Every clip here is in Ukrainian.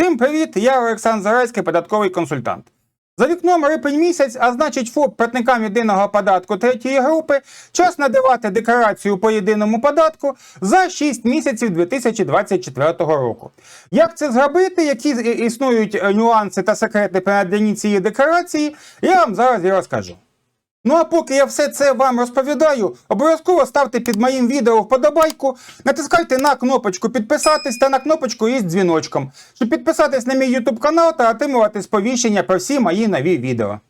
Всім привіт! Я Олександр Зарайський, податковий консультант. За вікном рипень місяць, а значить ФОП платникам єдиного податку третьої групи час надавати декларацію по єдиному податку за 6 місяців 2024 року. Як це зробити, які існують е, нюанси та секрети при наданні цієї декларації, я вам зараз і розкажу. Ну а поки я все це вам розповідаю, обов'язково ставте під моїм відео вподобайку, натискайте на кнопочку підписатись та на кнопочку із дзвіночком, щоб підписатись на мій YouTube канал та отримувати сповіщення про всі мої нові відео.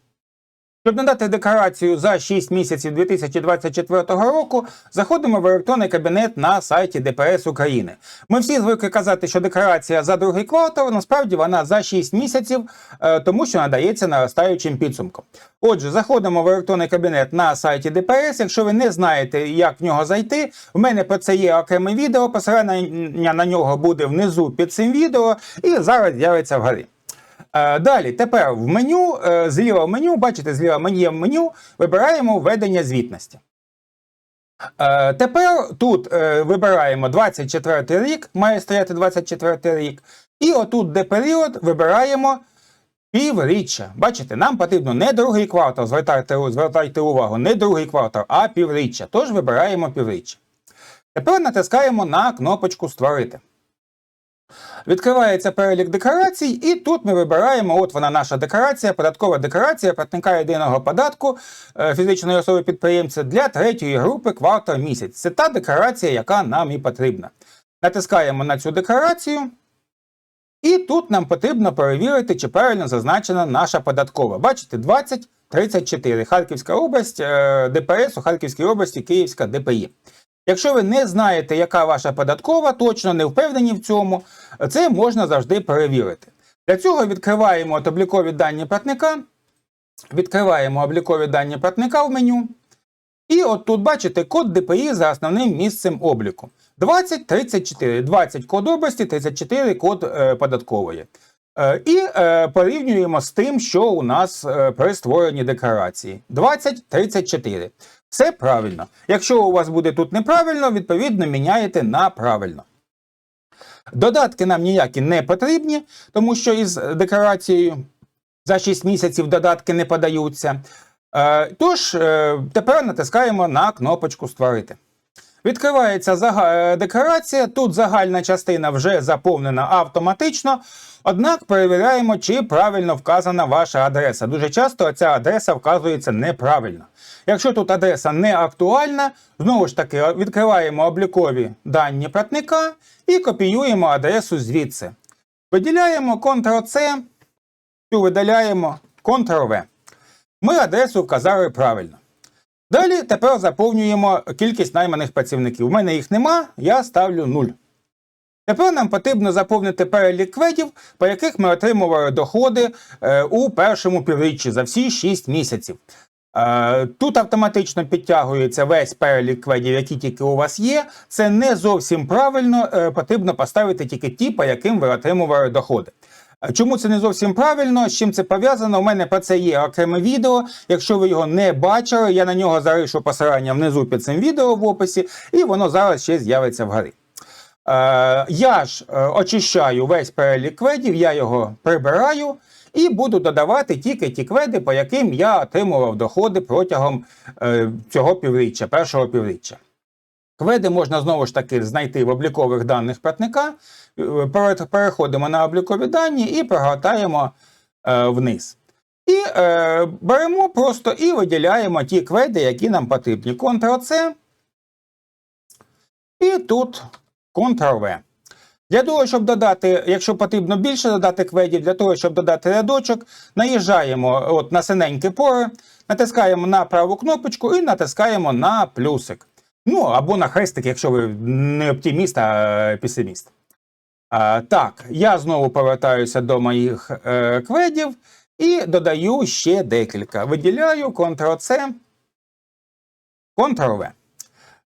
Щоб надати декларацію за 6 місяців 2024 року, заходимо в електронний кабінет на сайті ДПС України. Ми всі звикли казати, що декларація за другий квартал, насправді вона за 6 місяців, е, тому що надається наростаючим підсумком. Отже, заходимо в електронний кабінет на сайті ДПС. Якщо ви не знаєте, як в нього зайти, в мене про це є окреме відео. Посилання на нього буде внизу під цим відео, і зараз з'явиться вгорі. Е, Далі, тепер в меню, е, зліва в меню, бачите, зліва мені є меню, вибираємо введення звітності. Е, Тепер тут вибираємо 24 рік, має стояти 24 рік. І отут, де період, вибираємо півріччя. Бачите, нам потрібно не другий квартал, звертайте, звертайте увагу, не другий квартал, а півріччя. Тож вибираємо півріччя. Тепер натискаємо на кнопочку Створити. Відкривається перелік декларацій, і тут ми вибираємо, от вона наша декларація, податкова декларація платника єдиного податку е, фізичної особи підприємця для третьої групи квартал місяць. Це та декларація, яка нам і потрібна. Натискаємо на цю декларацію. І тут нам потрібно перевірити, чи правильно зазначена наша податкова. Бачите, 2034. Харківська область, е, ДПС у Харківській області, Київська ДПІ. Якщо ви не знаєте, яка ваша податкова, точно не впевнені в цьому, це можна завжди перевірити. Для цього відкриваємо облікові дані платника, відкриваємо облікові дані платника в меню. І от тут бачите код ДПІ за основним місцем обліку. 2034. 20 код області, 34 код е, податкової. Е, і е, порівнюємо з тим, що у нас е, при створенні декларації. 2034. Все правильно. Якщо у вас буде тут неправильно, відповідно міняєте на правильно. Додатки нам ніякі не потрібні, тому що із декларацією за 6 місяців додатки не подаються. Е, Тож, е, тепер натискаємо на кнопочку Створити. Відкривається е, декларація. Тут загальна частина вже заповнена автоматично. Однак перевіряємо, чи правильно вказана ваша адреса. Дуже часто ця адреса вказується неправильно. Якщо тут адреса не актуальна, знову ж таки відкриваємо облікові дані платника і копіюємо адресу звідси. Виділяємо Ctrl-C, видаляємо Ctrl-V. Ми адресу вказали правильно. Далі тепер заповнюємо кількість найманих працівників. У мене їх нема, я ставлю 0. Тепер нам потрібно заповнити перелік кведів, по яких ми отримували доходи е, у першому півріччі за всі 6 місяців. Е, Тут автоматично підтягується весь перелік кведів, які тільки у вас є. Це не зовсім правильно. е, Потрібно поставити тільки ті, по яким ви отримували доходи. Чому це не зовсім правильно? З чим це пов'язано? У мене про це є окреме відео. Якщо ви його не бачили, я на нього залишу посилання внизу під цим відео в описі, і воно зараз ще з'явиться вгорі. Е, я ж е, очищаю весь перелік кведів, я його прибираю і буду додавати тільки ті кведи, по яким я отримував доходи протягом е, цього півріччя, першого півріччя. Кведи можна знову ж таки знайти в облікових даних платника. Переходимо на облікові дані і прогортаємо е, вниз. І е, беремо просто і виділяємо ті кведи, які нам потрібні. Ctrl-C. І тут Ctrl-V. Для того, щоб додати, якщо потрібно більше додати кведів, для того, щоб додати рядочок, наїжджаємо от на синеньке поле, натискаємо на праву кнопочку і натискаємо на плюсик. Ну, або на хрестик, якщо ви не оптиміст, а песиміст. А, так, я знову повертаюся до моїх е, кведів і додаю ще декілька. Виділяю Ctrl-C, Ctrl-V.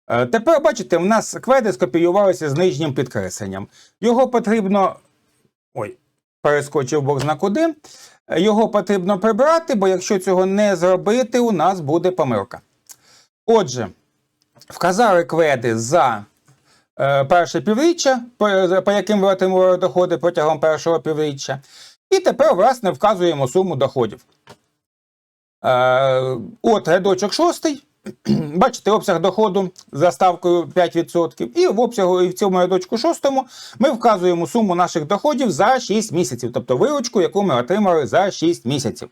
Е, Тепер бачите, у нас кведи скопіювалися з нижнім підкресленням. Його потрібно. Ой, перескочив бог зна куди. Е, Його потрібно прибрати, бо якщо цього не зробити, у нас буде помилка. Отже, вказали кведи за е, перше півріччя, по, по яким отримували доходи протягом першого півріччя. І тепер, власне, вказуємо суму доходів. Е, От рядочок шостий. Бачите, обсяг доходу за ставкою 5%. І в обсягу і в цьому рядочку шостому ми вказуємо суму наших доходів за 6 місяців, тобто виручку, яку ми отримали за 6 місяців.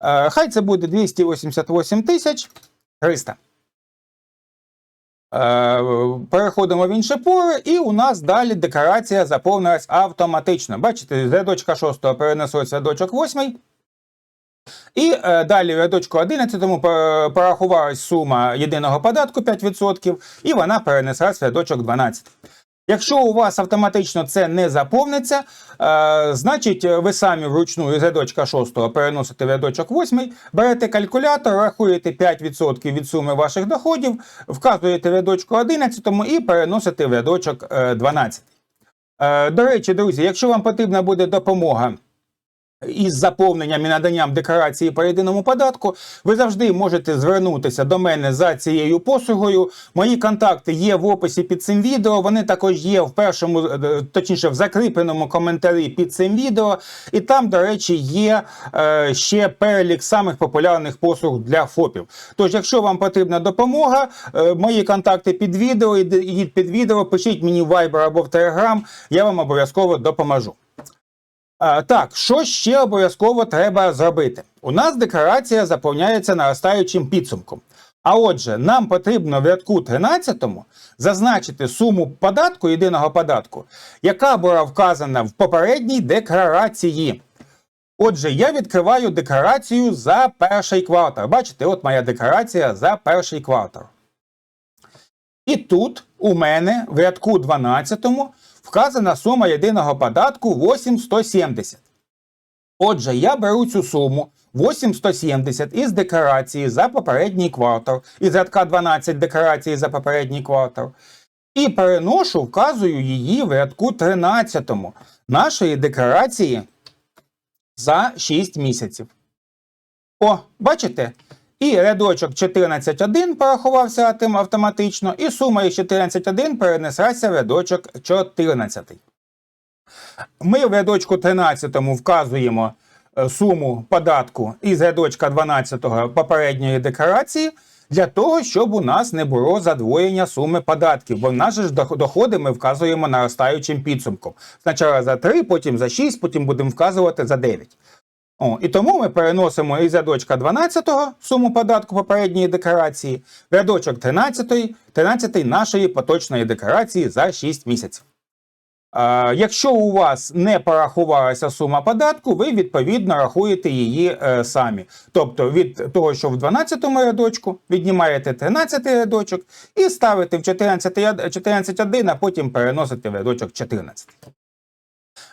Е, Хай це буде 288 тисяч 300. Е, Переходимо в інше поле, і у нас далі декорація заповнилась автоматично. Бачите, рядочка 6 перенеслося в рядочок 8. І е, далі в рядочку 11 порахувалась сума єдиного податку 5%, і вона перенеслась в рядочок 12. Якщо у вас автоматично це не заповниться, е, значить ви самі вручну із рядочка 6 переносите в рядочок 8, берете калькулятор, рахуєте 5% від суми ваших доходів, вказуєте в рядочку 11 і переносите в рядочок е, 12. Е, До речі, друзі, якщо вам потрібна буде допомога із заповненням і наданням декларації по єдиному податку, ви завжди можете звернутися до мене за цією послугою. Мої контакти є в описі під цим відео. Вони також є в першому, е, точніше, в закріпленому коментарі під цим відео. І там, до речі, є е, ще перелік самих популярних послуг для ФОПів. Тож, якщо вам потрібна допомога, е, мої контакти під відео, ідіть під відео, пишіть мені в Viber або в Telegram, я вам обов'язково допоможу. А, так, що ще обов'язково треба зробити? У нас декларація заповняється наростаючим підсумком. А отже, нам потрібно в рядку 13 зазначити суму податку єдиного податку, яка була вказана в попередній декларації. Отже, я відкриваю декларацію за перший квартал. Бачите, от моя декларація за перший квартал. І тут у мене в рядку 12 вказана сума єдиного податку 8,170. Отже, я беру цю суму 8,170 із декларації за попередній квартал, із рядка 12 декларації за попередній квартал, і переношу, вказую її в рядку 13 нашої декларації за 6 місяців. О, бачите? І рядочок 14.1 порахувався тим автоматично, і сума із 14.1 перенеслася в рядочок 14. Ми в рядочку 13 вказуємо е, суму податку із рядочка 12 попередньої декларації для того, щоб у нас не було задвоєння суми податків, бо в наші ж доходи ми вказуємо наростаючим підсумком. Спочатку за 3, потім за 6, потім будемо вказувати за 9. О, і тому ми переносимо із рядочка 12 суму податку попередньої декларації в рядочок 13, 13 нашої поточної декларації за 6 місяців. А, якщо у вас не порахувалася сума податку, ви відповідно рахуєте її е, самі. Тобто від того, що в 12 рядочку віднімаєте 13 рядочок і ставите в 14 14.1, а потім переносите в рядочок 14.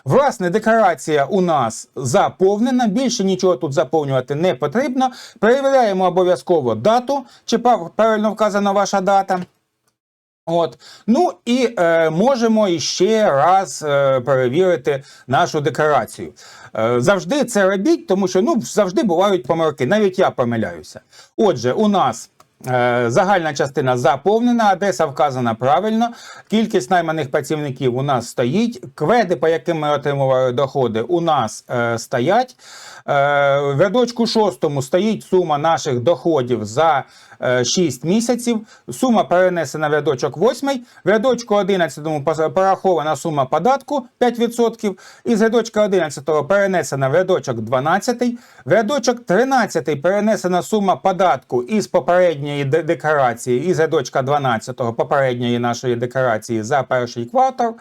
Власне, декларація у нас заповнена. Більше нічого тут заповнювати не потрібно. Перевіряємо обов'язково дату, чи правильно вказана ваша дата. От. Ну і е, можемо іще раз е, перевірити нашу декларацію. Е, завжди це робіть, тому що ну, завжди бувають помилки. Навіть я помиляюся. Отже, у нас загальна частина заповнена, адреса вказана правильно. Кількість найманих працівників у нас стоїть. Кведи, по яким ми отримували доходи, у нас е, стоять. Е, в рядочку шостому стоїть сума наших доходів за е, 6 місяців. Сума перенесена в рядочок 8. В рядочку 11 порахована сума податку 5%. Із рядочка 11 перенесена в рядочок 12. В рядочок 13 перенесена сума податку із попередньої де- декларації, із рядочка 12 попередньої нашої декларації за перший квартал.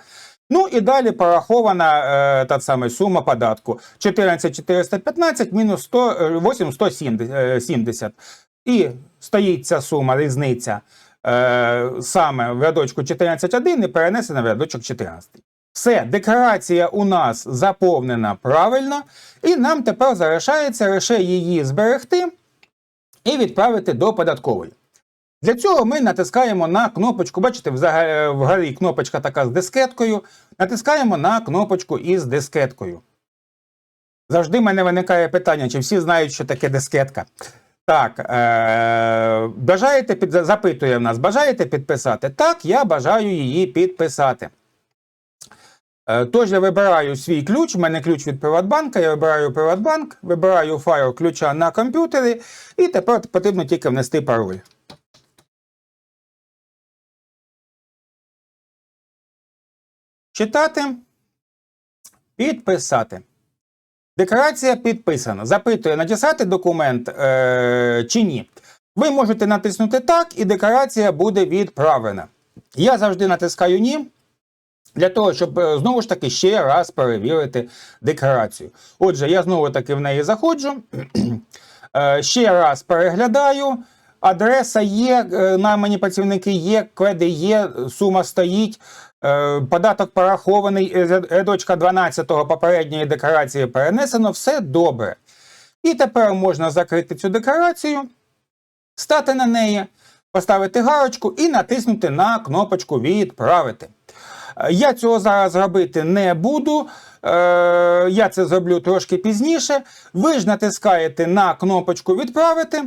Ну і далі порахована е, та саме сума податку 14415 мінус 100, е, 8170. І стоїть ця сума, різниця е, саме в рядочку 14.1 і перенесена в рядочок 14. Все, декларація у нас заповнена правильно, і нам тепер залишається лише її зберегти і відправити до податкової. Для цього ми натискаємо на кнопочку, бачите, вгорі кнопочка така з дискеткою. Натискаємо на кнопочку із дискеткою. Завжди в мене виникає питання, чи всі знають, що таке дискетка. Так, е, бажаєте під запитує в нас, бажаєте підписати? Так, я бажаю її підписати. Е, Тож я вибираю свій ключ. У мене ключ від Приватбанка. Я вибираю Приватбанк, вибираю файл ключа на комп'ютері, і тепер потрібно тільки внести пароль. Читати. Підписати. Декларація підписана. Запитує, надіслати документ е, чи ні. Ви можете натиснути так, і декларація буде відправлена. Я завжди натискаю ні. Для того, щоб е, знову ж таки ще раз перевірити декларацію. Отже, я знову таки в неї заходжу, Е, ще раз переглядаю. Адреса є, е, наймані працівники є, кведи є, сума стоїть. Податок порахований, рядочка 12 попередньої декларації перенесено, все добре. І тепер можна закрити цю декларацію, стати на неї, поставити галочку і натиснути на кнопочку Відправити. Я цього зараз робити не буду. Е, Я це зроблю трошки пізніше. Ви ж натискаєте на кнопочку Відправити,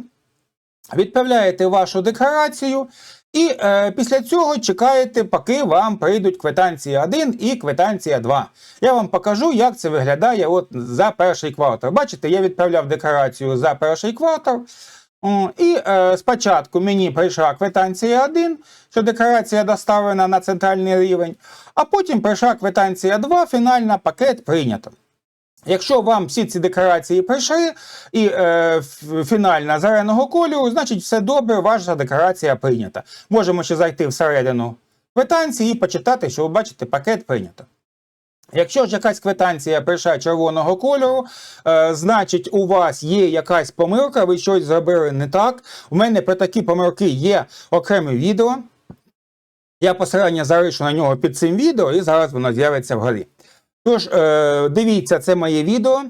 відправляєте вашу декларацію. І е, після цього чекаєте, поки вам прийдуть квитанція 1 і квитанція 2. Я вам покажу, як це виглядає от за перший квартал. Бачите, я відправляв декларацію за перший квартал. І е, спочатку мені прийшла квитанція 1, що декларація доставлена на центральний рівень, а потім прийшла квитанція 2, фінальна пакет прийнято. Якщо вам всі ці декларації прийшли і е, фінальна зеленого кольору, значить все добре, ваша декларація прийнята. Можемо ще зайти всередину квитанції і почитати, що ви бачите, пакет прийнято. Якщо ж якась квитанція прийшла червоного кольору, е, значить у вас є якась помилка, ви щось зробили не так. У мене про такі помилки є окреме відео. Я посилання залишу на нього під цим відео, і зараз воно з'явиться вгорі. Тож, е, дивіться це моє відео,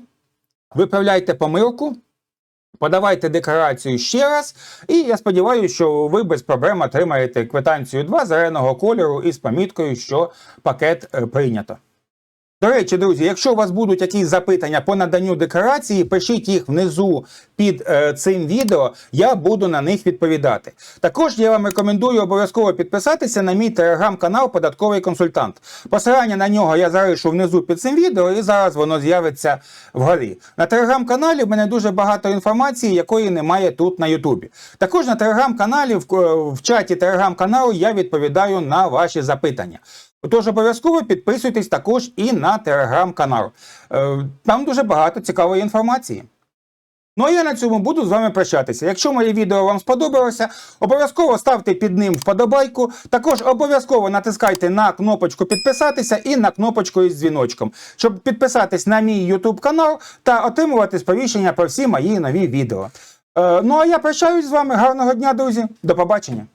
виправляйте помилку, подавайте декларацію ще раз, і я сподіваюся, що ви без проблем отримаєте квитанцію 2 зеленого кольору із поміткою, що пакет е, прийнято. До речі, друзі, якщо у вас будуть якісь запитання по наданню декларації, пишіть їх внизу під е, цим відео, я буду на них відповідати. Також я вам рекомендую обов'язково підписатися на мій телеграм-канал Податковий консультант. Посилання на нього я залишу внизу під цим відео, і зараз воно з'явиться вгорі. На телеграм-каналі в мене дуже багато інформації, якої немає тут на Ютубі. Також на телеграм-каналі, в, в чаті телеграм-каналу я відповідаю на ваші запитання. Тож обов'язково підписуйтесь також і на телеграм-канал. Е, Там дуже багато цікавої інформації. Ну а я на цьому буду з вами прощатися. Якщо моє відео вам сподобалося, обов'язково ставте під ним вподобайку. Також обов'язково натискайте на кнопочку підписатися і на кнопочку із дзвіночком, щоб підписатись на мій YouTube канал та отримувати сповіщення про всі мої нові відео. Е, Ну а я прощаюсь з вами. Гарного дня, друзі. До побачення.